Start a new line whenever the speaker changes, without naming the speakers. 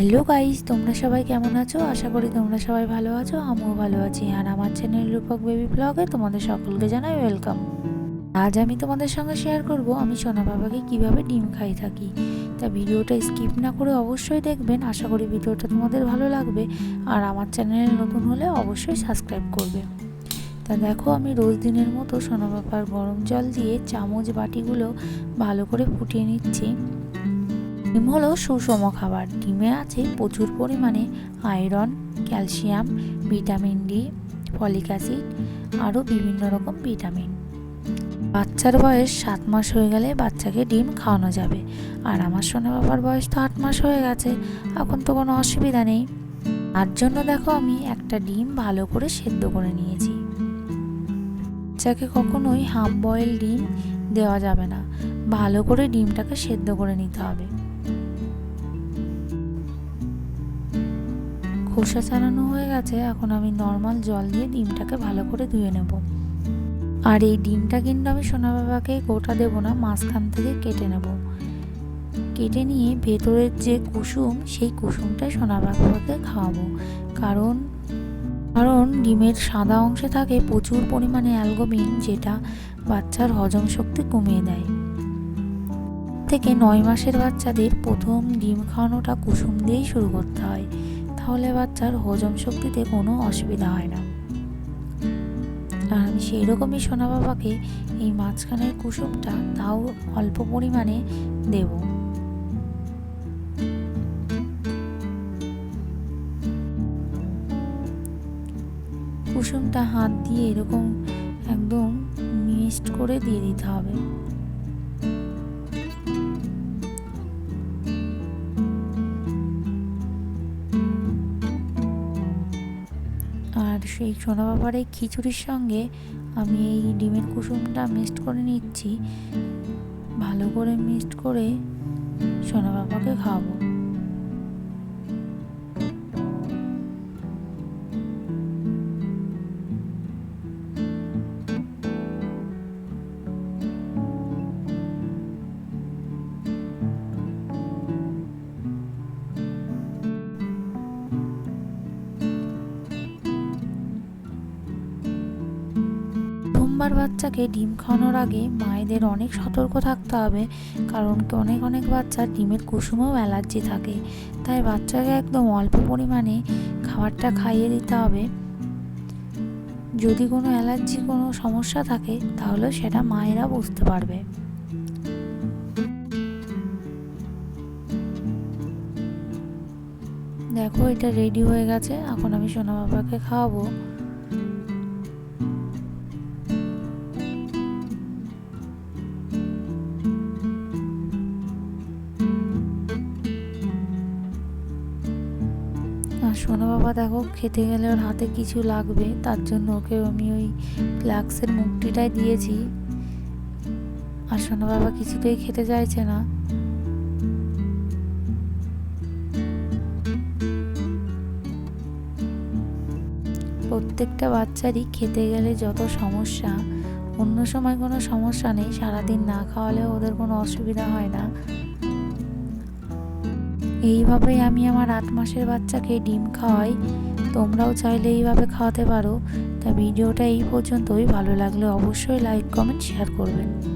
Hello guys তোমরা সবাই কেমন আছো? আশা করি তোমরা সবাই ভালো আছো, আমিও ভালো আছি। আর আমার চ্যানেল রূপক বেবি ব্লগে তোমাদের সকলকে জানাই ওয়েলকাম। আজ আমি তোমাদের সঙ্গে শেয়ার করব, আমি সোনা বাবাকে কীভাবে ডিম খাই থাকি। তা ভিডিওটা স্কিপ না করে অবশ্যই দেখবেন, আশা করি ভিডিওটা তোমাদের ভালো লাগবে। আর আমার চ্যানেলে নতুন হলে অবশ্যই সাবস্ক্রাইব করবে। তা দেখো, আমি রোজ দিনের মতো সোনা বাবার গরম জল দিয়ে চামচ বাটিগুলো ভালো করে ফুটিয়ে নিচ্ছি। ডিম হলো সুষম খাবার। ডিমে আছে প্রচুর পরিমাণে iron, calcium, vitamin D, folic acid, আরও বিভিন্ন রকম ভিটামিন। বাচ্চার বয়স সাত মাস হয়ে গেলে বাচ্চাকে ডিম খাওয়ানো যাবে। আর আমার সোনা বাবার বয়স তো আট মাস হয়ে গেছে, এখন তো কোনো অসুবিধা নেই। তার জন্য দেখো আমি একটা ডিম ভালো করে সেদ্ধ করে নিয়েছি। বাচ্চাকে কখনোই হাফ বয়েল ডিম দেওয়া যাবে না। ভালো করে ডিমটাকে সেদ্ধ করে নিতে হবে। খোসা ছাড়ানো হয়ে গেছে, এখন আমি নর্মাল জল দিয়ে ডিমটাকে ভালো করে ধুয়ে নেব। আর এই ডিমটা কিন্তু আমি সোনা বাবাকে গোটা দেবো না, মাঝখান থেকে কেটে নেব। কেটে নিয়ে ভেতরের যে কুসুম, সেই কুসুমটা সোনা বাবাকে খাওয়াবো। কারণ কারণ ডিমের সাদা অংশে থাকে প্রচুর পরিমাণে অ্যালগোমিন যেটা বাচ্চার হজম শক্তি কমিয়ে দেয়। থেকে নয় মাসের বাচ্চাদের প্রথম ডিম খাওয়ানোটা কুসুম দিয়েই শুরু করতে হয়। তাহলে বাচ্চার হজম শক্তিতে কোনো অসুবিধা হয় না। আর আমি সেই রকমই সোনা বাবাকে এই মাঝখানের কুসুমটা তাও অল্প পরিমাণে দেব। কুসুমটা হাত দিয়ে এরকম একদম মিক্সড করে দিয়ে দিতে হবে। সেই বাবার এই খিচুড়ির সঙ্গে আমি এই ডিমের কুসুমটা মিক্সড করে নিচ্ছি। ভালো করে মিক্সড করে সোনা বাবাকে খাওয়াবো। প্রথমবার বাচ্চাকে ডিম খাওয়ানোর আগে মায়েদের অনেক সতর্ক থাকতে হবে, কারণ অনেক অনেক বাচ্চার ডিমের কুসুমেও অ্যালার্জি থাকে। তাই বাচ্চাকে একদম অল্প পরিমাণে খাবারটা খাইয়ে দিতে হবে। যদি কোনো অ্যালার্জি, কোনো সমস্যা থাকে, তাহলে সেটা মায়েরা বুঝতে পারবে। দেখো, এটা রেডি হয়ে গেছে। এখন আমি সোনা বাবাকে খাওয়াবো। সোনা বাবা, দেখো, খেতে গেলে ওর হাতে কিছু লাগবে, তার জন্য ওকে আমি ওই ফ্লাক্সের মুক্তিটাই দিয়েছি। আর সোনা বাবা, কিছুতেই খেতে চাইছে না। প্রত্যেকটা বাচ্চারই খেতে গেলে যত সমস্যা, অন্য সময় কোনো সমস্যা নেই, সারাদিন না খাওয়ালে ওদের কোনো অসুবিধা হয় না। এইভাবেই আমি আমার আট মাসের বাচ্চাকে ডিম খাওয়াই। তোমরাও চাইলে এইভাবে খাওয়াতে পারো। তা ভিডিওটা এই পর্যন্তই। ভালো লাগলে অবশ্যই লাইক কমেন্ট শেয়ার করবেন।